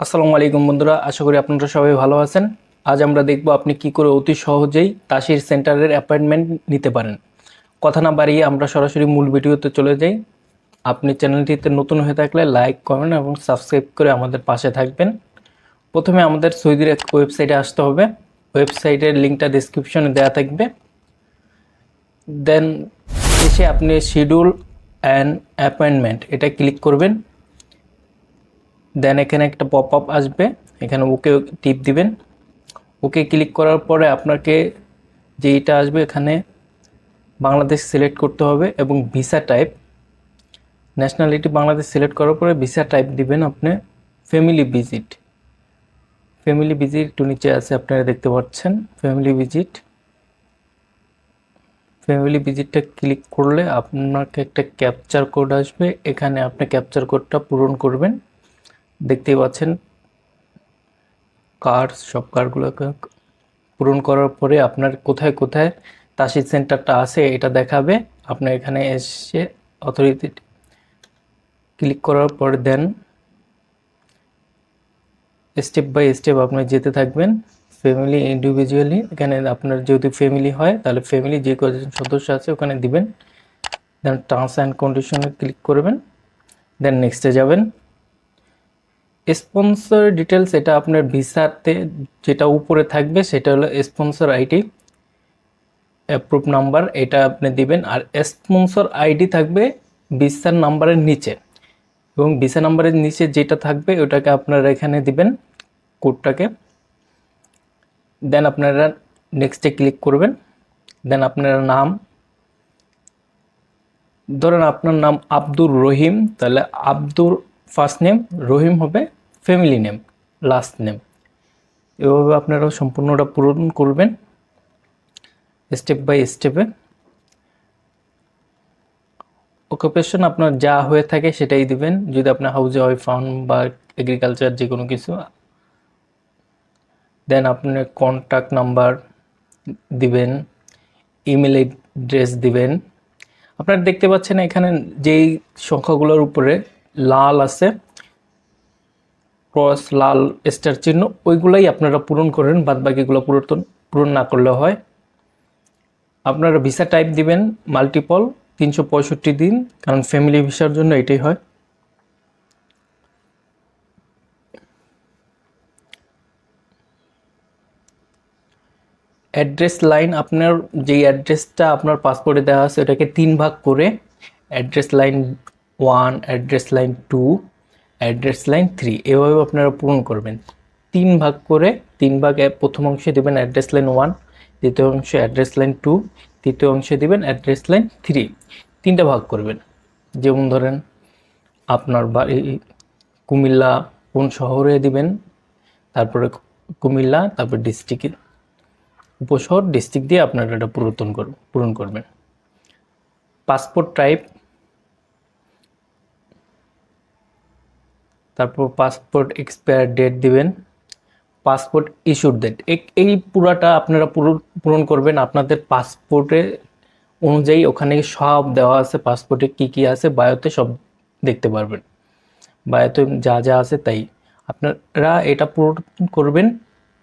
আসসালামু আলাইকুম বন্ধুরা, আশা করি আপনারা সবাই ভালো আছেন। আজ আমরা দেখব আপনি কি করে অতি সহজেই তাসির সেন্টারের অ্যাপয়েন্টমেন্ট নিতে পারেন। কথা না বাড়িয়ে আমরা সরাসরি মূল ভিডিওতে চলে যাই। আপনি চ্যানেলটিতে নতুন হয়ে থাকলে লাইক, কমেন্ট এবং সাবস্ক্রাইব করে আমাদের পাশে থাকবেন। প্রথমে আমাদের সৌদির এক ওয়েবসাইটে আসতে হবে। ওয়েবসাইটের লিঙ্কটা ডিসক্রিপশনে দেওয়া থাকবে। দেন এসে আপনি শিডিউল অ্যান্ড অ্যাপয়েন্টমেন্ট এটা ক্লিক করবেন। দেন এখানে একটা পপ আপ আসবে। এখানে ওকে টিপ দিবেন। ওকে ক্লিক করার পরে আপনাকে যেইটা আসবে এখানে বাংলাদেশ সিলেক্ট করতে হবে এবং visa type nationality Bangladesh select করার পরে ভিসা টাইপ দিবেন আপনি ফ্যামিলি ভিজিট ফ্যামিলি ভিজিট একটু নিচে আছে, আপনারা দেখতে পাচ্ছেন। ফ্যামিলি ভিজিট ফ্যামিলি ভিজিটটা ক্লিক করলে আপনাকে একটা ক্যাপচার কোড আসবে। এখানে আপনি ক্যাপচার কোডটা পূরণ করবেন। দেখতেই পাচ্ছেন। কার্ড সব কার্ডগুলোকে পূরণ করার পরে আপনার কোথায় কোথায় তাসির সেন্টারটা আছে এটা দেখাবে। আপনি এখানে এসে অথরিটি ক্লিক করার পরে দেন স্টেপ বাই স্টেপ আপনি যেতে থাকবেন। ফ্যামিলি ইন্ডিভিজুয়ালি এখানে আপনার যদি ফ্যামিলি হয়, তাহলে ফ্যামিলি যে কজন সদস্য আছে ওখানে দিবেন। দেন টার্মস অ্যান্ড কন্ডিশনে ক্লিক করবেন। দেন নেক্সটে যাবেন। স্পন্সর ডিটেলস এটা আপনার ভিসাতে যেটা উপরে থাকবে, সেটা হলো স্পন্সর আইডি অ্যাপ্রুভ নাম্বার এটা আপনি দিবেন, আর স্পন্সর আইডি থাকবে ভিসার নাম্বারের নিচে। এবং ভিসা নাম্বারের নিচে যেটা থাকবে, ওটাকে আপনারা এখানে দিবেন, কোডটাকে। দেন আপনারা নেক্সটে ক্লিক করবেন। দেন আপনার নাম। ধরেন আপনার নাম আব্দুর রহিম, তাহলে আব্দুর ফার্স্ট নেম, রহিম হবে ফ্যামিলি নেম, লাস্ট নেম। এভাবে আপনারা সম্পূর্ণটা পূরণ করবেন, স্টেপ বাই স্টেপে। অকুপেশন আপনার যা হয়ে থাকে সেটাই দিবেন, যদি আপনার হাউজে হয় ফার্ম বা এগ্রিকালচার যে কোনো কিছু। দেন আপনার কন্ট্যাক্ট নাম্বার দিবেন ইমেল অ্যাড্রেস দিবেন। আপনারা দেখতে পাচ্ছেন এখানে যেই সংখ্যাগুলোর উপরে লাল আছে, ক্রস, লাল, স্টার চিহ্ন, ওইগুলাই আপনারা পূরণ করেন বাদ বাকিগুলো পূরণ পূরণ না করলে হয়। আপনারা ভিসা টাইপ দিবেন, মাল্টিপল, তিনশো পঁয়ষট্টি দিন, কারণ ফ্যামিলি ভিসার জন্য এটাই হয়। অ্যাড্রেস লাইন আপনার, যেই অ্যাড্রেসটা আপনার পাসপোর্টে দেওয়া আছে, ওটাকে তিন ভাগ করে address line one address line two address line three এভাবে আপনারা পূরণ করবেন। তিন ভাগ করে, তিন ভাগ প্রথম অংশে দেবেন অ্যাড্রেস লাইন ওয়ান দ্বিতীয় অংশে অ্যাড্রেস লাইন টু তৃতীয় অংশে দেবেন অ্যাড্রেস লাইন থ্রি তিনটা ভাগ করবেন। যেমন ধরেন, আপনার বাড়ি কুমিল্লা কোন শহরে দিবেন, তারপরে কুমিল্লা, তারপর ডিস্ট্রিক্টের উপশহর ডিস্ট্রিক্ট দিয়ে আপনারা এটা পূরণ কর, পূরণ করবেন। পাসপোর্ট টাইপ তারপর পাসপোর্ট এক্সপায়ার ডেট দিবেন পাসপোর্ট ইস্যুর ডেট এই পুরাটা আপনারা পূরণ করবেন আপনাদের পাসপোর্টে অনুযায়ী ওখানে সব দেওয়া আছে পাসপোর্টে কি কি আছে বায়োতে সব দেখতে পারবেন। বায়োতে যা যা আছে তাই। আপনারা এটা পূরণ করবেন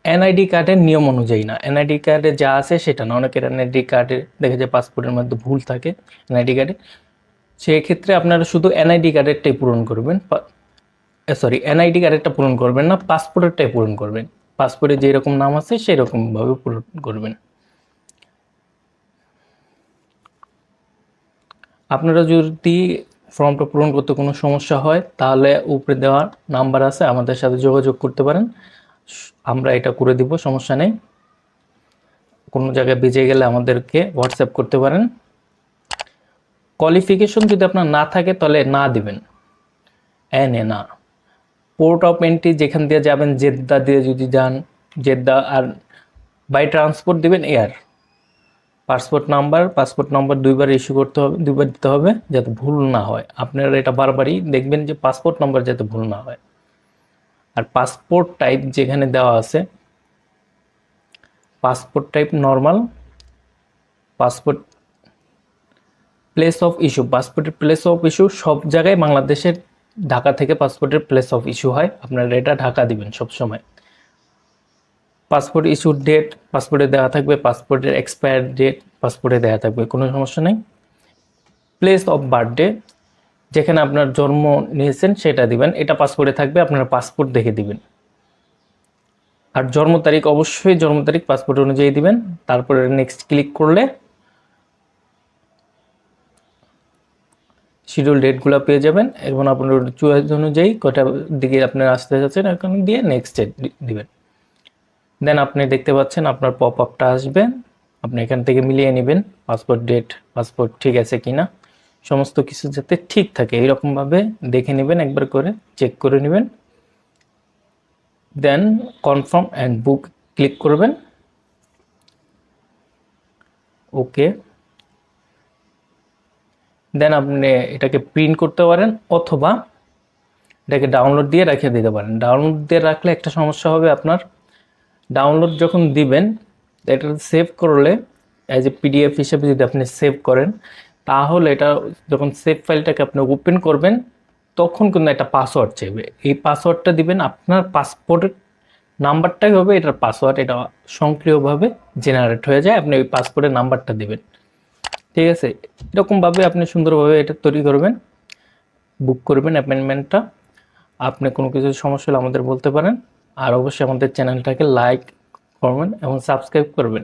এনআইডি কার্ডের নিয়ম অনুযায়ী না। এনআইডি কার্ডে যা আছে সেটা না। অনেকের এনআইডি কার্ডে দেখা যায় পাসপোর্টের মধ্যে ভুল থাকে এনআইডি কার্ডে সেক্ষেত্রে আপনারা শুধু এনআইডি কার্ডেরটাই পূরণ করবেন। সরি এনআইডি কার্ডেরটা পূরণ করবেন না, পাসপোর্টেরটাই পূরণ করবেন। পাসপোর্টে যেরকম নাম আছে সেই রকমভাবে পূরণ করবেন। আপনারা যদি ফর্মটা পূরণ করতে কোনো সমস্যা হয়, তাহলে উপরে দেওয়া নাম্বার আছে, আমাদের সাথে যোগাযোগ করতে পারেন। আমরা এটা করে দিব, সমস্যা নেই। কোনো জায়গায় বেজে গেলে আমাদেরকে হোয়াটসঅ্যাপ করতে পারেন। কোয়ালিফিকেশন যদি আপনার না থাকে, তাহলে না দিবেন। এন এ না। পোর্ট অফ এন্ট্রি যেখান দিয়ে যাবেন, জেদ্দা দিয়ে যদি যান, জেদ্দা আর বাই ট্রান্সপোর্ট দিবেন air passport number passport number দুইবার ইস্যু করতে হবে, দুইবার দিতে হবে যাতে ভুল না হয়। আপনারা এটা বারবারই দেখবেন যে পাসপোর্ট নাম্বার যাতে ভুল না হয়। আর পাসপোর্ট টাইপ যেখানে দেওয়া আছে passport type normal passport place of issue পাসপোর্টের প্লেস অফ ইস্যু সব জায়গায় বাংলাদেশের ঢাকা থেকে পাসপোর্টের প্লেস অফ ইস্যু হয়। আপনারা এটা ঢাকা দিবেন সবসময়। পাসপোর্ট ইস্যুর ডেট পাসপোর্টে দেওয়া থাকবে, পাসপোর্টের এক্সপায়ার ডেট পাসপোর্টে দেওয়া থাকবে, কোনো সমস্যা নেই। প্লেস অফ বার্থডে যেখানে আপনার জন্ম নিয়েছেন সেটা দিবেন। এটা পাসপোর্টে থাকবে, আপনার পাসপোর্ট দেখে দিবেন। আর জন্ম তারিখ, অবশ্যই জন্ম তারিখ পাসপোর্ট অনুযায়ী দিবেন। তারপরে নেক্সট ক্লিক করলে শিডিউল ডেটগুলো পেয়ে যাবেন। এবং আপনার চয়েস অনুযায়ী কটা দিকে আপনার আসতে যাচ্ছেন, এখন দিয়ে নেক্সট ডেট দিবেন। দেন আপনি দেখতে পাচ্ছেন আপনার পপ আপটা আসবে। আপনি এখান থেকে মিলিয়ে নেবেন পাসপোর্ট ডেট পাসপোর্ট ঠিক আছে কিনা। সমস্ত কিছু যাতে ঠিক থাকে, এইরকমভাবে দেখে নেবেন, একবার করে চেক করে নেবেন। Then confirm and book click করবেন। ওকে দেন আপনি এটাকে প্রিন্ট করতে পারেন অথবা এটাকে ডাউনলোড দিয়ে রেখে দিতে পারেন। ডাউনলোড দিয়ে রাখলে একটা সমস্যা হবে আপনার। ডাউনলোড যখন দিবেন, এটা সেভ করলে অ্যাজ এ পিডিএফ হিসেবে যদি আপনি সেভ করেন, তাহলে এটা যখন সেভ ফাইলটাকে আপনি ওপেন করবেন, তখন কিন্তু একটা পাসওয়ার্ড চাইবে। এই পাসওয়ার্ডটা দিবেন, আপনার পাসপোর্টের নাম্বারটাই হবে, এটার পাসওয়ার্ড এটা সক্রিয়ভাবে জেনারেট হয়ে যায়, আপনি ওই পাসপোর্টের নাম্বারটা দিবেন। ঠিক আছে? এরকমভাবে আপনি সুন্দরভাবে এটা তৈরি করবেন বুক করবেন অ্যাপয়েন্টমেন্টটা আপনি কোনো কিছু সমস্যা হলে আমাদের বলতে পারেন। আর অবশ্যই আমাদের চ্যানেলটাকে লাইক করবেন এবং সাবস্ক্রাইব করবেন।